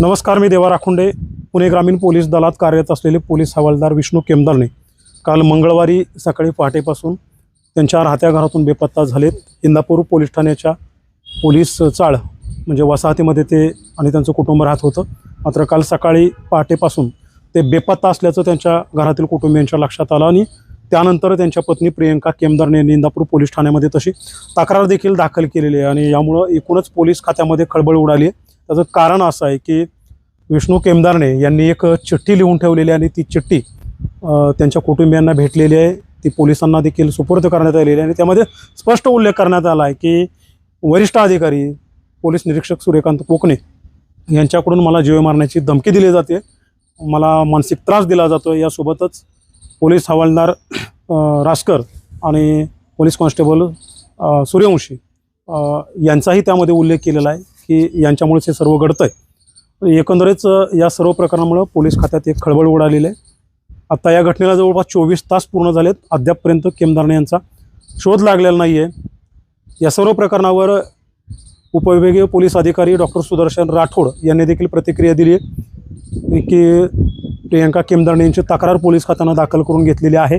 नमस्कार मी देवा राखुंडे. पुणे ग्रामीण पोलीस दलात कार्यरत असलेले पोलीस हवालदार विष्णू केमदारने काल मंगळवारी सकाळी पहाटेपासून त्यांच्या राहत्या घरातून बेपत्ता झालेत. इंदापूर पोलीस ठाण्याच्या पोलीस चाळ म्हणजे वसाहतीमध्ये ते आणि त्यांचं कुटुंब राहत होतं. मात्र काल सकाळी पहाटेपासून ते बेपत्ता असल्याचं त्यांच्या घरातील कुटुंबियांच्या लक्षात आलं आणि त्यानंतर त्यांच्या पत्नी प्रियंका केमदारने यांनी इंदापूर पोलीस ठाण्यामध्ये तशी तक्रार देखील दाखल केलेली आहे. आणि यामुळं एकूणच पोलीस खात्यामध्ये खळबळ उडाली आहे. त्याचं कारण असं आहे की विष्णू केमदारने यांनी एक चिठ्ठी लिहून ठेवलेली आहे आणि ती चिठ्ठी त्यांच्या कुटुंबियांना भेटलेली आहे. ती पोलिसांना देखील सुपूर्द करण्यात आलेली आहे. आणि त्यामध्ये स्पष्ट उल्लेख करण्यात आला आहे की वरिष्ठ अधिकारी पोलीस निरीक्षक सूर्यकांत कोकणे यांच्याकडून मला जीवे मारण्याची धमकी दिली जाते. मला मानसिक त्रास दिला जातो. यासोबतच पोलीस हवालदार रासकर आणि पोलीस कॉन्स्टेबल सूर्यवंशी यांचाही त्यामध्ये उल्लेख केलेला आहे. की यांच्यामुळेच हे सर्व घडतं आहे एकंदरीच या सर्व प्रकरणामुळं पोलीस खात्यात एक खळबळ उडालेली आहे. आता या घटनेला जवळपास चोवीस तास पूर्ण झालेत. अद्यापपर्यंत केमदारणे यांचा शोध लागलेला नाही आहे या सर्व प्रकरणावर उपविभागीय पोलीस अधिकारी डॉक्टर सुदर्शन राठोड यांनी देखील प्रतिक्रिया दिली आहे की प्रियंका केमदारणे यांची तक्रार पोलीस खात्यानं दाखल करून घेतलेली आहे.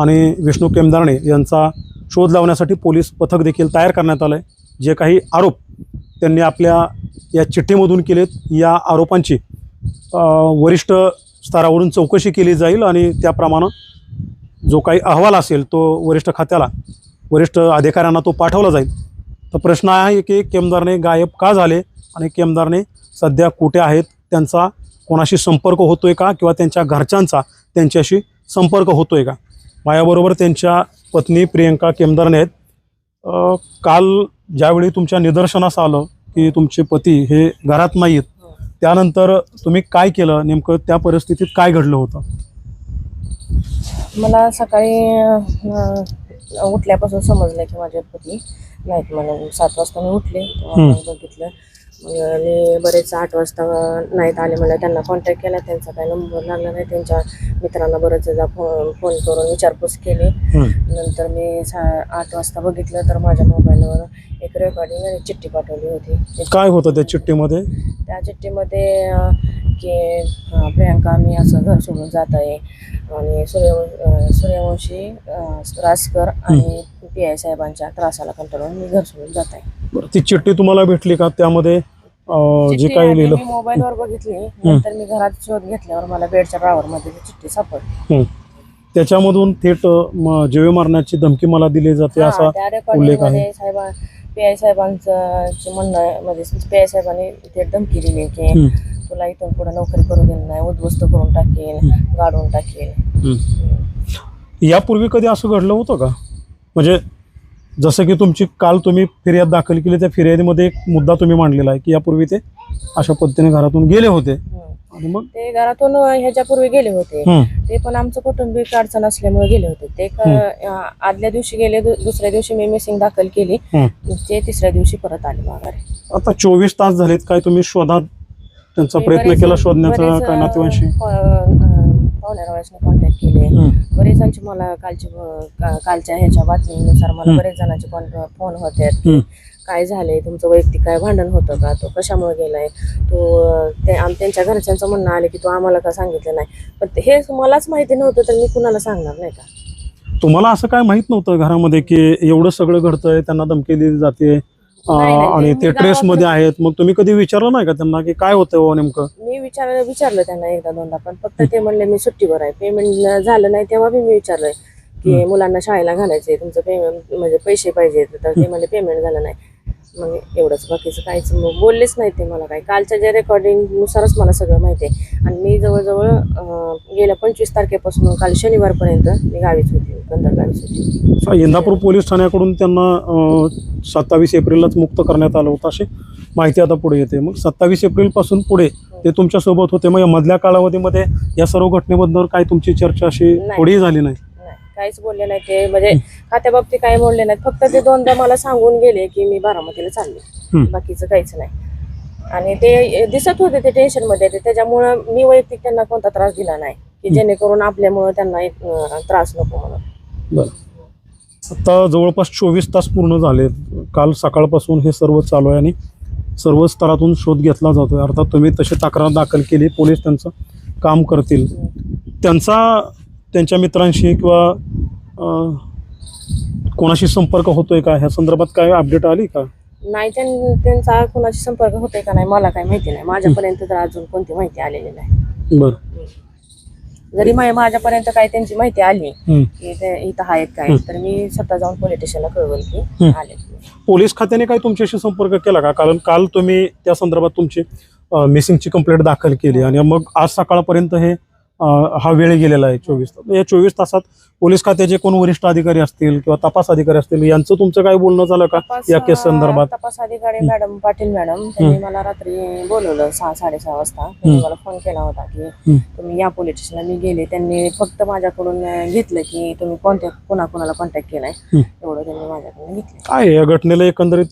आणि विष्णू केमदारणे यांचा शोध लावण्यासाठी पोलीस पथक देखील तयार करण्यात आलं आहे जे काही आरोप त्यांनी आपल्या या चिठ्ठीमधून केलेत या आरोपांची वरिष्ठ स्तरावरून चौकशी केली जाईल आणि त्याप्रमाणे जो काही अहवाल असेल तो वरिष्ठ खात्याला वरिष्ठ अधिकाऱ्यांना तो पाठवला जाईल. तर प्रश्न आहे की केमदारने गायब का झाले आणि केमदारने सध्या कुठे आहेत त्यांचा कोणाशी संपर्क होतो आहे का किंवा त्यांच्या घरच्यांचा त्यांच्याशी संपर्क होतो आहे का? माझ्याबरोबर त्यांच्या पत्नी प्रियंका केमदारने आहेत. काल ज्यावेळी तुमच्या निदर्शनास आलं की तुमचे पती हे घरात नाहीत त्यानंतर तुम्ही काय केलं? नेमकं त्या परिस्थितीत काय घडलं होतं? मला सकाळी अं, उठल्यापासून समजलं की माझे पती नाहीत म्हणून. सात वाजता मी उठले तेव्हा हम्म. मग बघितलं. मग आणि बरेच आठ वाजता नाहीत आले मला त्यांना कॉन्टॅक्ट केला. त्यांचा काही नंबर लागला नाही. त्यांच्या मित्रांना बरेचदा फोन फोन करून विचारपूस केली. नंतर मी सा आठ वाजता बघितलं तर माझ्या मोबाईलवर एक रेकॉर्डिंग आणि चिठ्ठी पाठवली होती. काय होतं त्या चिठ्ठीमध्ये? त्या चिठ्ठीमध्ये अं, की अं, प्रियांका मी असं घर सोडून जात आहे. आणि सूर्य अं, सूर्यवंशी अं, रासकर आणि पी आय साहेबांच्या त्रासाला कंटाळून मी घर सोडून जात आहे. बरं, ती चिठ्ठी तुम्हाला भेटली का त्यामध्ये? अं, जे चिठ्ठी काही आधी लिहिलं. मी मोबाईलवर बघितली. नंतर मी घरात शोध घेतल्यावर मला बेडच्या ड्रावरमध्ये ती चिठ्ठी सापडली. हं. त्याच्यामधून थेट अं, म- जीवे मारण्याची धमकी मला दिली जाते हा, असा त्या उल्लेख आहे. मध्ये साहेबा पी आय साहेबांचं जे म्हणणं आहे, म्हणजे पी आय साहेबांनी ते धमकी दिली की. तुला इथून पुढे नोकरी करू देणार नाही उद्ध्वस्त करून टाकेल गाडून टाकेल. यापूर्वी कधी असं घडलं होतं का? म्हणजे जसं की तुमची काल तुम्ही फिर्याद दाखल केली त्या फिर्यादीमध्ये एक मुद्दा तुम्ही मांडलेला आहे की यापूर्वी ते अशा पद्धतीने घरातून गेले होते. मग ते घरातून ह्याच्यापूर्वी गेले होते. ते पण आमचं कौटुंबिक अडचण असल्यामुळे गेले होते ते अं, आदल्या दिवशी गेले दु- दुसऱ्या दिवशी मी मिसिंग दाखल केली. ते तिसऱ्या दिवशी परत आले माघारी आता चोवीस तास झालेत काय तुम्ही शोधात त्यांचा प्रयत्न केला शोधण्याचा काय नातेवाईंशी कॉन्टॅक्ट केले. बरेचांची मला कालची का- कालच्या ह्याच्या बातमीनुसार मला. बरेच जणांचे फोन होते. काय झालंय? तुमचं वैयक्तिक काय भांडण होतं का? तो कशामुळे गेलाय? तो अं, ते आम त्यांच्या घरच्यांचं म्हणणं आलं की तो आम्हाला का सांगितलं नाही? पण हे मलाच माहिती नव्हतं तर मी कुणाला सांगणार नाही का? तुम्हाला असं काय माहीत नव्हतं घरामध्ये की एवढं सगळं घडतंय त्यांना धमकी दिली जाते अं, नाही, नाही, आणि ते मी ट्रेस मध्ये आहेत. मग तुम्ही कधी विचारलं नाही का त्यांना की काय होतं हो नेमकं? मी विचार विचारलं त्यांना एकदा दोनदा पण फक्त ते म्हणले मी सुट्टीवर आहे. पेमेंट झालं नाही तेव्हा बी मी विचारलंय की मुलांना शाळेला घालायचे तुमचं पेमेंट म्हणजे पैसे पाहिजे तर ते म्हणले पेमेंट झालं नाही. मग एवढंच. बाकीचं काहीच मग बोललेच नाही ते मला काही. कालच्या जे रेकॉर्डिंग नुसारच मला सगळं माहिती आहे. आणि मी जवळजवळ गेल्या पंचवीस तारखेपासून काल शनिवारपर्यंत मी गावीच होती कंदर गावीच होती इंदापूर पोलीस ठाण्याकडून त्यांना सत्तावीस एप्रिललाच मुक्त करण्यात आलं होतं अशी माहिती आता पुढे येते. मग सत्तावीस एप्रिलपासून पुढे ते तुमच्यासोबत होते. मग या मधल्या कालावधीमध्ये या सर्व घटनेबद्दल काय तुमची चर्चा अशी. थोडीही झाली नाही? काहीच बोलले नाही ते. म्हणजे खात्या बाबतीत काही बोलले नाहीत. फक्त ते दोनदा मला सांगून गेले की मी बारामतीला चालले. बाकीचं काहीच नाही. आणि ते दिसत होते ते टेन्शनमध्ये. त्याच्यामुळं मी वैयक्तिक त्यांना कोणता त्रास दिला नाही. की जेणेकरून आपल्यामुळं त्यांना त्रास नको म्हणून. बरं. आता जवळपास चोवीस तास पूर्ण झाले. काल सकाळपासून हे सर्व चालू आहे आणि सर्व स्तरातून शोध घेतला जातोय. अर्थात तुम्ही तशी तक्रार दाखल केली. पोलीस त्यांचं काम करतील. त्यांचा त्यांच्या मित्रांशी किंवा कोणाशी संपर्क होतोय का? ह्या संदर्भात काय अपडेट आली का? नाही त्यां- त्यांचा कोणाशी संपर्क होतोय का नाही मला काही माहिती नाही. माझ्यापर्यंत तर अजून कोणती माहिती आलेली नाही. बरं. जरी मा- माझ्यापर्यंत काही त्यांची माहिती आली हं. की ते इथं आहेत काय. तर मी स्वतः जाऊन पोलीस स्टेशनला कळवल की. आले पोलीस खात्याने काय तुमच्याशी संपर्क केला का? कारण काल तुम्ही त्या संदर्भात तुमची मिसिंगची कंप्लेंट दाखल केली आणि मग आज सकाळपर्यंत हे हा वेळ गेलेला आहे चोवीस तास. या चोवीस तासात पोलीस खात्याचे कोण वरिष्ठ अधिकारी असतील किंवा तपास अधिकारी असतील यांचं तुमचं काय बोलणं झालं का तपास या केस संदर्भात? तपास अधिकारी मॅडम पाटील मॅडम त्यांनी मला रात्री बोलवलं सहा साडेसहा वाजता. त्यांनी मला फोन केला होता की. तुम्ही या पोलीस स्टेशनला मी गेले. त्यांनी फक्त माझ्याकडून अं, घेतलं की तुम्ही कोणत्या कोणाकोणाला कॉन्टॅक्ट केलाय. एवढं त्यांनी माझ्याकडून घेतलं. काय आहे या घटनेला एकंदरीत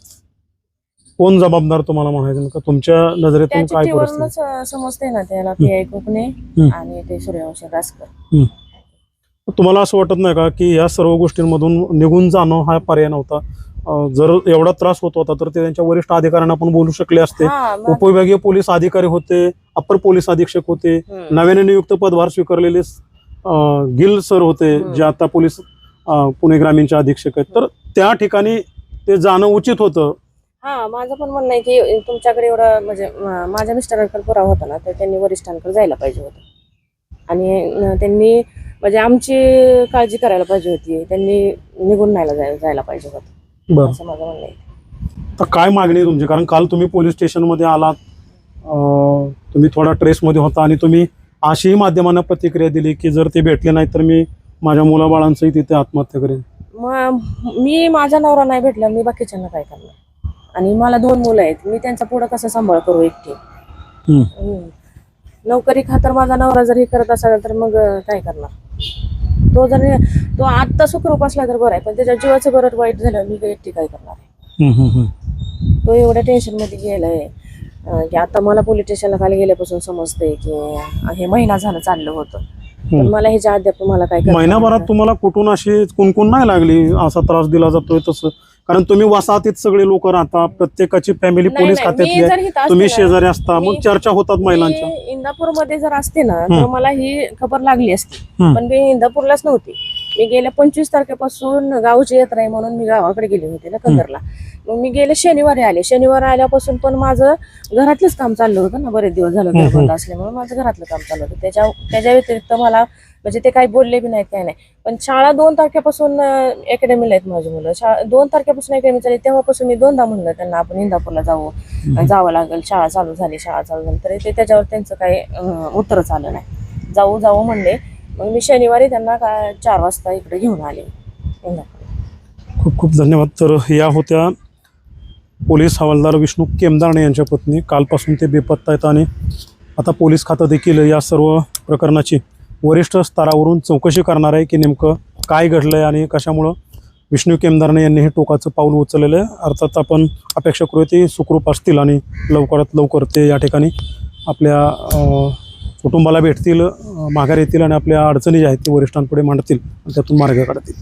कोण जबाबदार तुम्हाला म्हणायचं का तुमच्या नजरेतून काय परिस्थिती समजते ना त्याला हं. आणि ते सूर्यवंशी रासकर हं. तुम्हाला असं वाटत नाही का की या सर्व गोष्टींमधून निघून जाणं हा पर्याय नव्हता अं, जर एवढा त्रास होत होता तर ते त्यांच्या वरिष्ठ अधिकाऱ्यांना पण बोलू शकले असते हा मग- उपविभागीय पोलीस अधिकारी होते अप्पर पोलीस अधीक्षक होते. नव्याने नियुक्त पदभार स्वीकारलेले अं, गिल सर होते. जे आता पोलीस अं, पुणे ग्रामीणचे अधीक्षक आहेत तर त्या ठिकाणी ते जाणं उचित होतं हा माझं पण म्हणणं आहे की तुमच्याकडे एवढं म्हणजे म- माझ्या मिस्टरांकडे पुरावा होता ना तर त्यांनी वरिष्ठांकडे जायला पाहिजे होतं. आणि त्यांनी म्हणजे आमची काळजी करायला पाहिजे होती. त्यांनी निघून नाही जायला जायला पाहिजे होतं. बरं. असं माझं म्हणणं आहे. तर काय मागणी आहे तुमची? कारण काल तुम्ही पोलीस स्टेशनमध्ये आलात. अं, तुम्ही थोडा ट्रेसमध्ये होता आणि तुम्ही अशीही माध्यमांना प्रतिक्रिया दिली की जर ते भेटले नाही तर मी माझ्या मुलाबाळांचंही तिथे आत्महत्या करेन. मग मी माझा नवरा नाही भेटला मी बाकीच्यांना काय करणार? आणि मला दोन मुलं आहेत मी त्यांचा पुढं कसं सांभाळ करू एकटी. हम्म. नोकरी खातर माझा नवरा जर हे करत असेल तर मग अं, काय करणार तो जर तो आत्ता सुखरूप असला तर बरं आहे पण त्याच्या जीवाचं बरं वाईट झालं मी एकटी काय करणार आहे. तो एवढ्या टेन्शनमध्ये गेलाय अं, की आता मला पोलीस स्टेशनला खाली गेल्यापासून समजतंय की अं, हे महिना झालं चाललं होतं पण हं. मला ह्याच्या अद्याप तुम्हाला काय करता महिनाभरात तुम्हाला कुठून अशी कुणकुण नाही लागली असा त्रास दिला जातोय तसं कारण तुम्ही वसाहतीत सगळे लोक राहता प्रत्येकाची फॅमिली नाही, पोलीस नाही, खात्यातली मी आहे जर इथं असते तुम्ही ना, शेजारी असता मग मी- चर्चा होतात महिलांच्या. मी इंदापूरमध्ये जर असते ना तर. मला ही खबर लागली असती. पण मी इंदापूरलाच नव्हती. मी गेल्या पंचवीस तारखेपासून गावची यात्रा आहे म्हणून मी गावाकडे गेले होते ना कंदरला. मग मी गेले शनिवारी आले. शनिवारी आल्यापासून पण माझं घरातलंच काम चाललं होतं ना बरेच दिवस झालं घर. बंद असल्यामुळे माझं घरातलं काम चाललं होतं. त्याच्या त्याच्या व्यतिरिक्त मला म्हणजे ते काही बोलले बी नाहीत काय नाही. पण शाळा दोन तारखेपासून अकॅडमीला आहेत माझी मुलं. शाळा दोन तारखेपासून अकॅडमी चालली तेव्हापासून मी दोनदा म्हणलं त्यांना आपण इंदापूरला जाऊ. जावं लागेल शाळा चालू झाली शाळा चालू झाली. तरी ते त्याच्यावर त्यांचं काही उत्तरच आलं नाही. जाऊ जाऊ म्हणले. मग मी शनिवारी त्यांना काय चार वाजता इकडे घेऊन आले. खूप खूप धन्यवाद. तर या होत्या पोलीस हवालदार विष्णू केमदारणे यांच्या पत्नी. कालपासून ते बेपत्ता आहेत आणि आता पोलीस खातं देखील या सर्व प्रकरणाची वरिष्ठ स्तरावरून चौकशी करणार आहे की नेमकं काय घडलं आहे आणि कशामुळं विष्णू केमदारने यांनी हे टोकाचं पाऊल उचललेलं आहे. अर्थात आपण अपेक्षा करूया ते सुखरूप असतील आणि लवकरात लवकर ते या ठिकाणी आपल्या कुटुंबाला भेटतील माघार येतील आणि आपल्या अडचणी ज्या आहेत ते वरिष्ठांपुढे मांडतील आणि त्यातून मार्ग काढतील.